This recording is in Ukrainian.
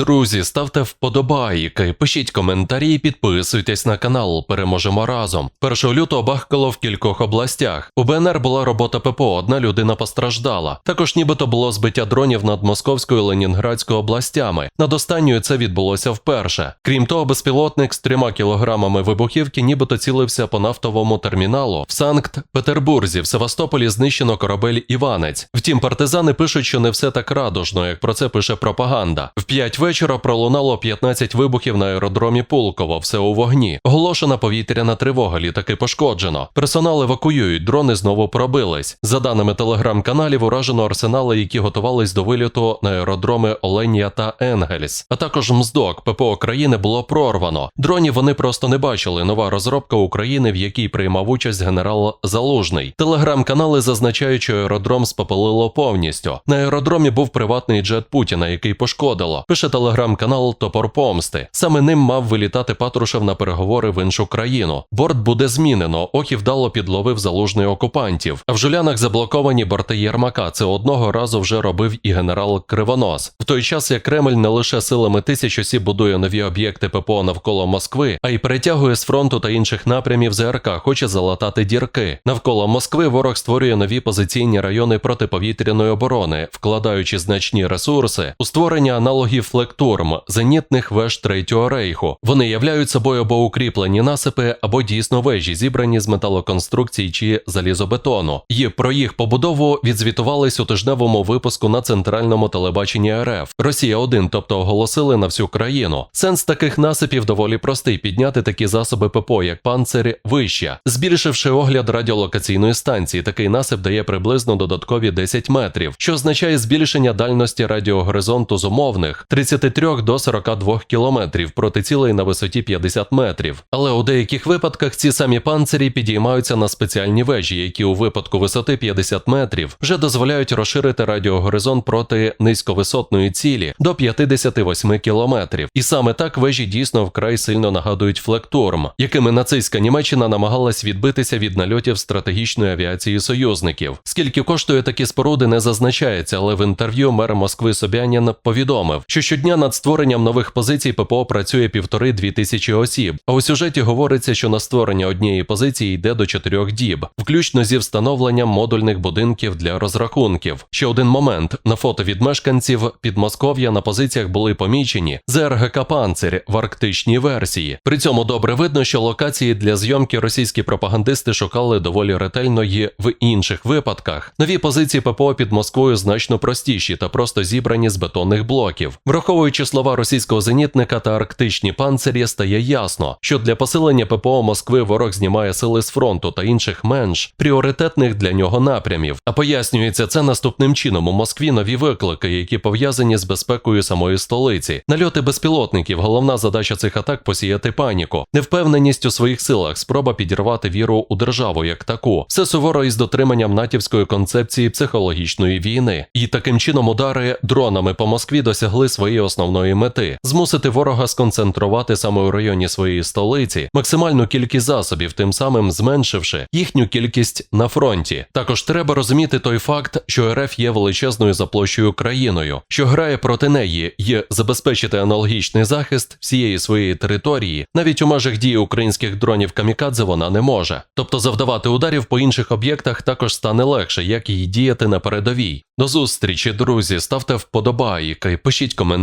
Друзі, ставте вподобайки, пишіть коментарі, підписуйтесь на канал. Переможемо разом. 1 лютого бахкало в кількох областях. У БНР була робота ППО, одна людина постраждала. Також нібито було збиття дронів над Московською і Ленінградською областями. Над останньою це відбулося вперше. Крім того, безпілотник з трьома кілограмами вибухівки нібито цілився по нафтовому терміналу в Санкт-Петербурзі. В Севастополі знищено корабель Іванець. Втім, партизани пишуть, що не все так радужно, як про це пише пропаганда. В 5 вечора пролунало 15 вибухів на аеродромі Пулково, все у вогні. Оголошена повітряна тривога, літаки пошкоджено. Персонал евакуюють, дрони знову пробились. За даними телеграм-каналів, уражено арсенали, які готувались до виліту на аеродроми Оленія та Енгельс. А також Мздок, ППО країни було прорвано. Дронів вони просто не бачили. Нова розробка України, в якій приймав участь генерал Залужний. Телеграм-канали зазначають, що аеродром спопелило повністю. На аеродромі був приватний джет Путіна, який пошкодило. Пише телеграм-канал Топор Помсти. Саме ним мав вилітати Патрушев на переговори в іншу країну. Борт буде змінено. Охі вдало підловив залужний окупантів. А в жулянах заблоковані борти Єрмака. Це одного разу вже робив і генерал Кривонос. В той час як Кремль не лише силами тисяч осіб будує нові об'єкти ППО навколо Москви, а й перетягує з фронту та інших напрямів ЗРК, хоче залатати дірки. Навколо Москви ворог створює нові позиційні райони протиповітряної оборони, вкладаючи значні ресурси у створення аналогів флектурм, зенітних веж Третього рейху. Вони являють собою або укріплені насипи, або дійсно вежі, зібрані з металоконструкцій чи залізобетону. І про їх побудову відзвітувались у тижневому випуску на центральному телебаченні РФ. Росія 1 тобто оголосили на всю країну. Сенс таких насипів доволі простий: підняти такі засоби ППО, як панцирі, вище, збільшивши огляд радіолокаційної станції. Такий насип дає приблизно додаткові 10 метрів, що означає збільшення дальності радіогоризонту з умовних 33 до 42 кілометрів проти цілей на висоті 50 метрів. Але у деяких випадках ці самі панцирі підіймаються на спеціальні вежі, які у випадку висоти 50 метрів вже дозволяють розширити радіогоризонт проти низьковисотної цілі до 58 кілометрів. І саме так вежі дійсно вкрай сильно нагадують флектурм, якими нацистська Німеччина намагалась відбитися від нальотів стратегічної авіації союзників. Скільки коштує такі споруди, не зазначається, але в інтерв'ю мер Москви Собянін повідомив, що щодня над створенням нових позицій ППО працює півтори-дві тисячі осіб. А у сюжеті говориться, що на створення однієї позиції йде до чотирьох діб, включно зі встановленням модульних будинків для розрахунків. Ще один момент на фото від мешканців Підмосков'я на позиціях були помічені ЗРГК «Панцирь» в арктичній версії. При цьому добре видно, що локації для зйомки російські пропагандисти шукали доволі ретельно і в інших випадках. Нові позиції ППО під Москвою значно простіші та просто зібрані з бетонних блоків. Враховуючи слова російського зенітника та арктичні панцирі, стає ясно, що для посилення ППО Москви ворог знімає сили з фронту та інших менш пріоритетних для нього напрямів. А пояснюється це наступним чином у Москві нові виклики, які пов'язані з безпекою самої столиці. Нальоти безпілотників. Головна задача цих атак посіяти паніку, невпевненість у своїх силах, спроба підірвати віру у державу як таку. Все суворо із дотриманням натівської концепції психологічної війни. І таким чином удари дронами по Москві досягли основної мети змусити ворога сконцентрувати саме у районі своєї столиці максимальну кількість засобів, тим самим зменшивши їхню кількість на фронті. Також треба розуміти той факт, що РФ є величезною за площею країною, що грає проти неї і забезпечити аналогічний захист всієї своєї території, навіть у межах дії українських дронів камікадзе вона не може. Тобто завдавати ударів по інших об'єктах також стане легше, як і діяти на передовій. До зустрічі, друзі, ставте вподобайки, пишіть